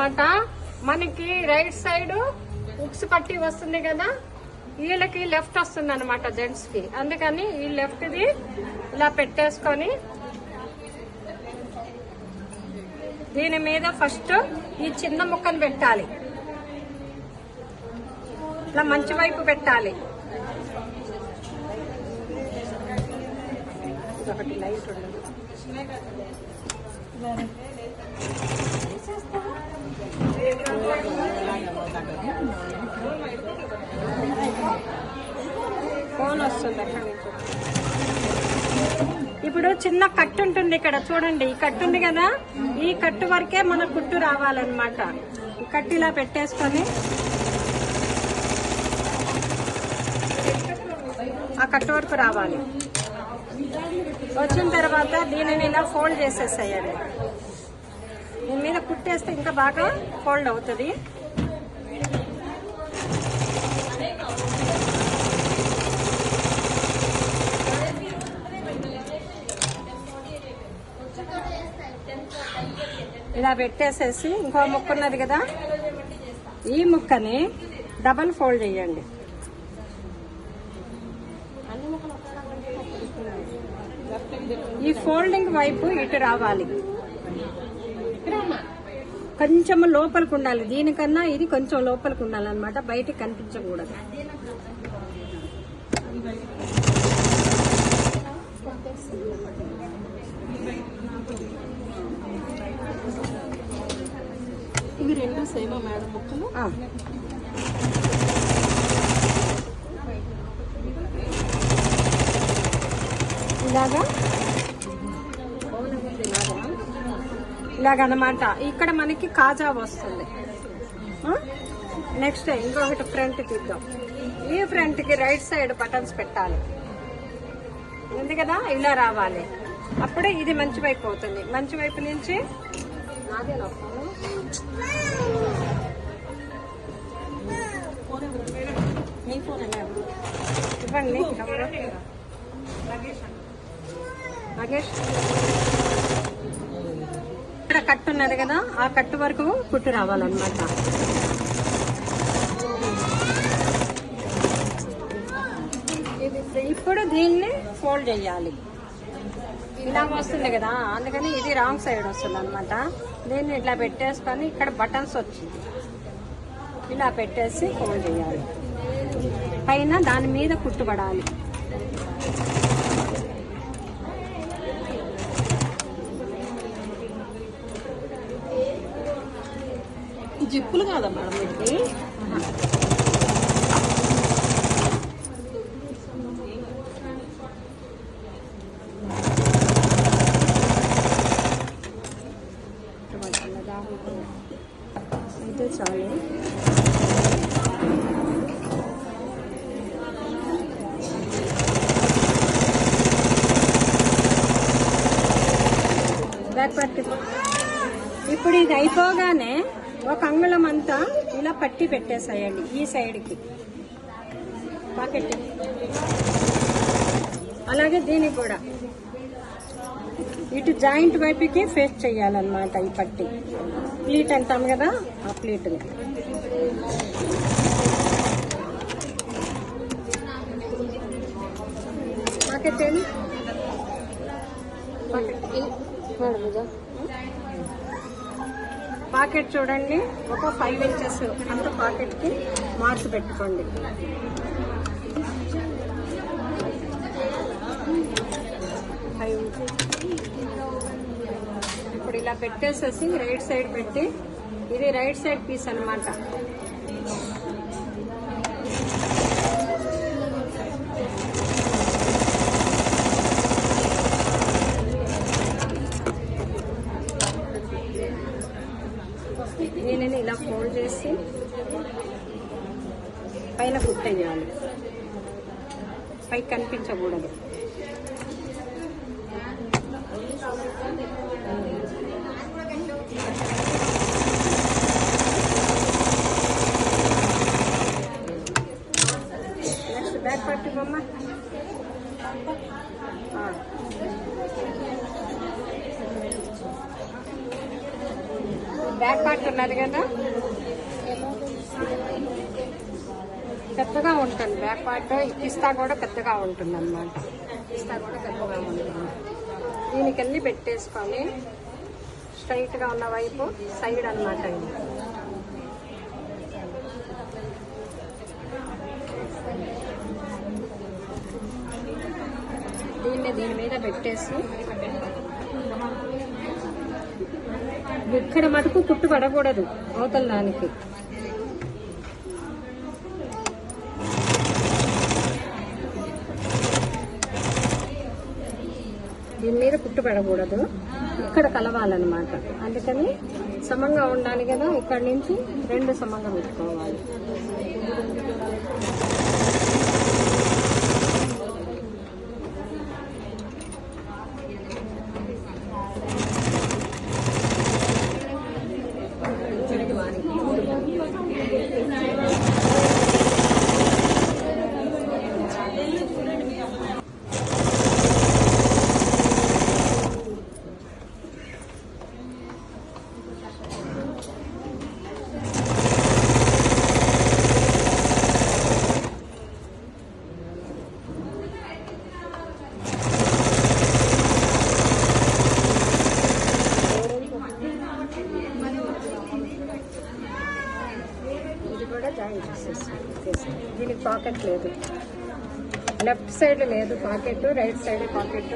అనమాట మనకి right side ఉక్స్ పట్టి వస్తుంది కదా వీళ్ళకి లెఫ్ట్ వస్తుంది అనమాట జెంట్స్కి. అందుకని ఈ లెఫ్ట్ ది ఇలా పెట్టేసుకొని దీని మీద ఫస్ట్ ఈ చిన్న ముక్కను పెట్టాలి. ఇట్లా మంచి వైపు పెట్టాలి. ఒకటి లైట్ ఉండదు. ఇప్పుడు చిన్న కట్టు ఉంటుంది ఇక్కడ చూడండి. ఈ కట్టు ఉంది కదా? ఈ కట్టు వరకే మన కుట్టు రావాలన్నమాట. కట్టు ఇలా పెట్టేసుకొని ఆ కట్టు వరకు రావాలి. వచ్చిన తర్వాత దీనిని ఇలా ఫోల్డ్ చేసేసేయాలి. దీని మీద కుట్టేస్తే ఇంకా బాగా ఫోల్డ్ అవుతుంది. ఇలా పెట్టేసేసి ఇంకో ముక్క ఉన్నది కదా? ఈ ముక్కని డబల్ ఫోల్డ్ చేయండి. ఈ ఫోల్డింగ్ వైపు ఇటు రావాలి. కొంచెం లోపలికి ఉండాలి. దీనికన్నా ఇది కొంచెం లోపలికి ఉండాలన్నమాట. బయటికి కనిపించకూడదు. ఇవి రెండు సేమా మేడం ముక్కలు. ఇలాగా? ఇలాగనమాట ఇక్కడ మనకి కాజా వస్తుంది. నెక్స్ట్ ఇంకొకటి ఫ్రంట్ తీద్దాం. ఈ ఫ్రంట్కి రైట్ సైడ్ బటన్స్ పెట్టాలి. ఉంది కదా? ఇలా రావాలి. అప్పుడే ఇది మంచి వైపు అవుతుంది. మంచి వైపు నుంచి మీ ఫోన్ ఇవ్వండి ఇక్కడ కట్టు ఉన్నది కదా ఆ కట్టు వరకు కుట్టు రావాలన్నమాట. ఇప్పుడు దీన్ని ఫోల్డ్ చేయాలి. ఇలా వస్తుంది కదా అందుకని ఇది రాంగ్ సైడ్ వస్తుంది అనమాట దీన్ని ఇట్లా పెట్టేసుకొని ఇక్కడ బటన్స్ వచ్చింది. ఇలా పెట్టేసి ఫోల్డ్ చేయాలి. పైన దాని మీద కుట్టుబడాలి. జిప్పులు కాదా మేడం వీటికి? చాలు బ్యాక్ పట్టి ఇప్పుడు ఇది అయిపోగానే ఒక అంగుళం అంతా ఇలా పట్టి పెట్టేసాయండి ఈ సైడ్కి. పాకెట్ అలాగే దీనికి కూడా. ఇటు జాయింట్ వైపుకి ఫేస్ చేయాలన్నమాట ఈ పట్టి. ప్లీట్ అంటాం కదా ఆ ప్లీట్ని పాకెట్ పాకెట్ చూడండి ఒక ఫైవ్ ఇంచెస్ అంత పాకెట్కి పెట్టుకోండి. ఫైవ్ ఇంచెస్ ఇలా పెట్టేసేసి రైట్ సైడ్ పెట్టి ఇది రైట్ సైడ్ పీస్ అన్నమాట. దీనిని ఇలా ఫోల్డ్ చేసి పైన కుట్టేయాలి. పైకి కనిపించకూడదు నెక్స్ట్ బ్యాక్ పట్టి బొమ్మ ఆ. బ్యాక్ ఉన్నది కదా? పెద్దగా ఉంటుంది బ్యాక్ పార్ట్. పిస్తా కూడా పెద్దగా ఉంటుంది అనమాట పిస్తా కూడా పెద్దగా ఉంటుంది. దీనికెళ్ళి పెట్టేసుకొని స్ట్రైట్గా ఉన్న వైపు సైడ్ అన్నమాట ఇది. దీన్ని దీని మీద పెట్టేసి ఇక్కడ మటుకు కుట్టు పడకూడదు అవతల దానికి దీని మీద కుట్టు పడకూడదు. ఇక్కడ కలవాలన్నమాట. అందుకని సమంగా ఉండాలి కదా ఇక్కడి నుంచి రెండు సమంగా పెట్టుకోవాలి ఇది కూడా జాయిన్ చేసేసి దీనికి పాకెట్ లేదు. లెఫ్ట్ సైడ్ లేదు పాకెట్ రైట్ సైడ్ పాకెట్.